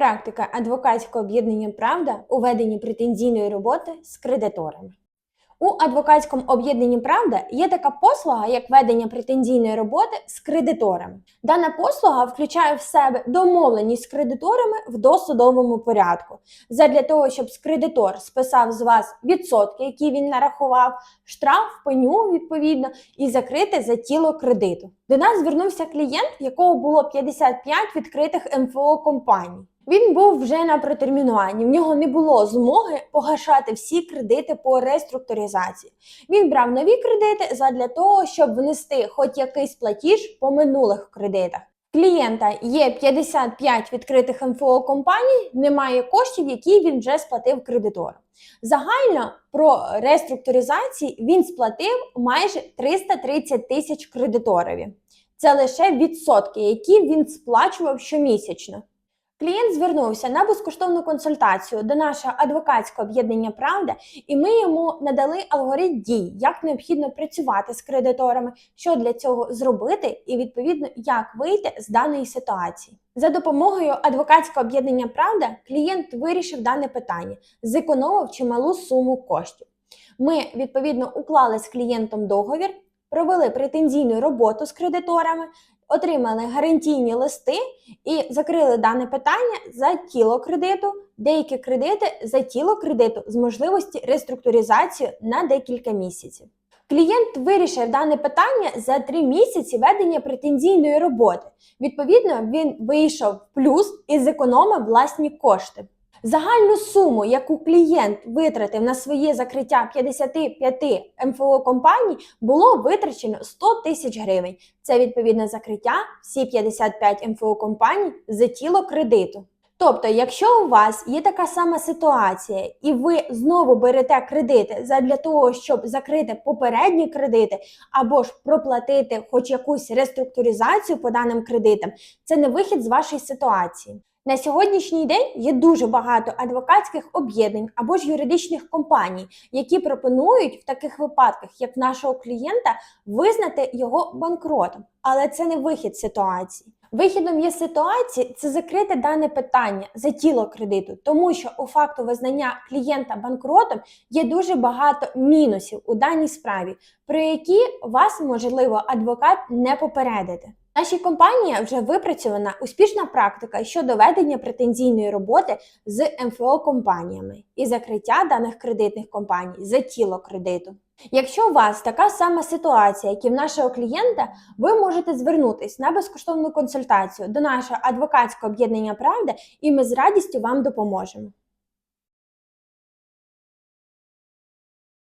Практика адвокатського об'єднання Правда у веденні претензійної роботи з кредиторами. У адвокатському об'єднанні Правда є така послуга, як ведення претензійної роботи з кредиторами. Дана послуга включає в себе домовленість з кредиторами в досудовому порядку, задля того, щоб кредитор списав з вас відсотки, які він нарахував, штраф, пеню відповідно, і закрити за тіло кредиту. До нас звернувся клієнт, в якого було 55 відкритих МФО компаній. Він був вже на протермінуванні. В нього не було змоги погашати всі кредити по реструктуризації. Він брав нові кредити задля того, щоб внести хоч якийсь платіж по минулих кредитах. Клієнта є 55 відкритих МФО компаній, немає коштів, які він вже сплатив кредитору. Загально про реструктуризації він сплатив майже 330 тисяч кредиторові. Це лише відсотки, які він сплачував щомісячно. Клієнт звернувся на безкоштовну консультацію до нашого адвокатського об'єднання Правда, і ми йому надали алгоритм дій, як необхідно працювати з кредиторами, що для цього зробити, і відповідно як вийти з даної ситуації. За допомогою адвокатського об'єднання Правда клієнт вирішив дане питання, зекономив чималу суму коштів. Ми відповідно уклали з клієнтом договір, провели претензійну роботу з кредиторами, отримали гарантійні листи і закрили дане питання за тіло кредиту, деякі кредити за тіло кредиту з можливості реструктуризації на декілька місяців. Клієнт вирішив дане питання за три місяці ведення претензійної роботи. Відповідно, він вийшов в плюс і зекономив власні кошти. Загальну суму, яку клієнт витратив на своє закриття 55 МФО компаній, було витрачено 100 тисяч гривень. Це відповідне закриття всі 55 МФО компаній за тіло кредиту. Тобто, якщо у вас є така сама ситуація, і ви знову берете кредити для того, щоб закрити попередні кредити, або ж проплатити хоч якусь реструктуризацію по даним кредитам, це не вихід з вашої ситуації. На сьогоднішній день є дуже багато адвокатських об'єднань або ж юридичних компаній, які пропонують в таких випадках, як нашого клієнта, визнати його банкротом. Але це не вихід ситуації. Вихідом є ситуації це закрити дане питання за тіло кредиту, тому що у факту визнання клієнта банкротом є дуже багато мінусів у даній справі, про які вас можливо адвокат не попередити. Нашій компанії вже випрацьована успішна практика щодо ведення претензійної роботи з МФО компаніями і закриття даних кредитних компаній за тіло кредиту. Якщо у вас така сама ситуація, як і в нашого клієнта, ви можете звернутись на безкоштовну консультацію до нашого адвокатського об'єднання Правда, і ми з радістю вам допоможемо.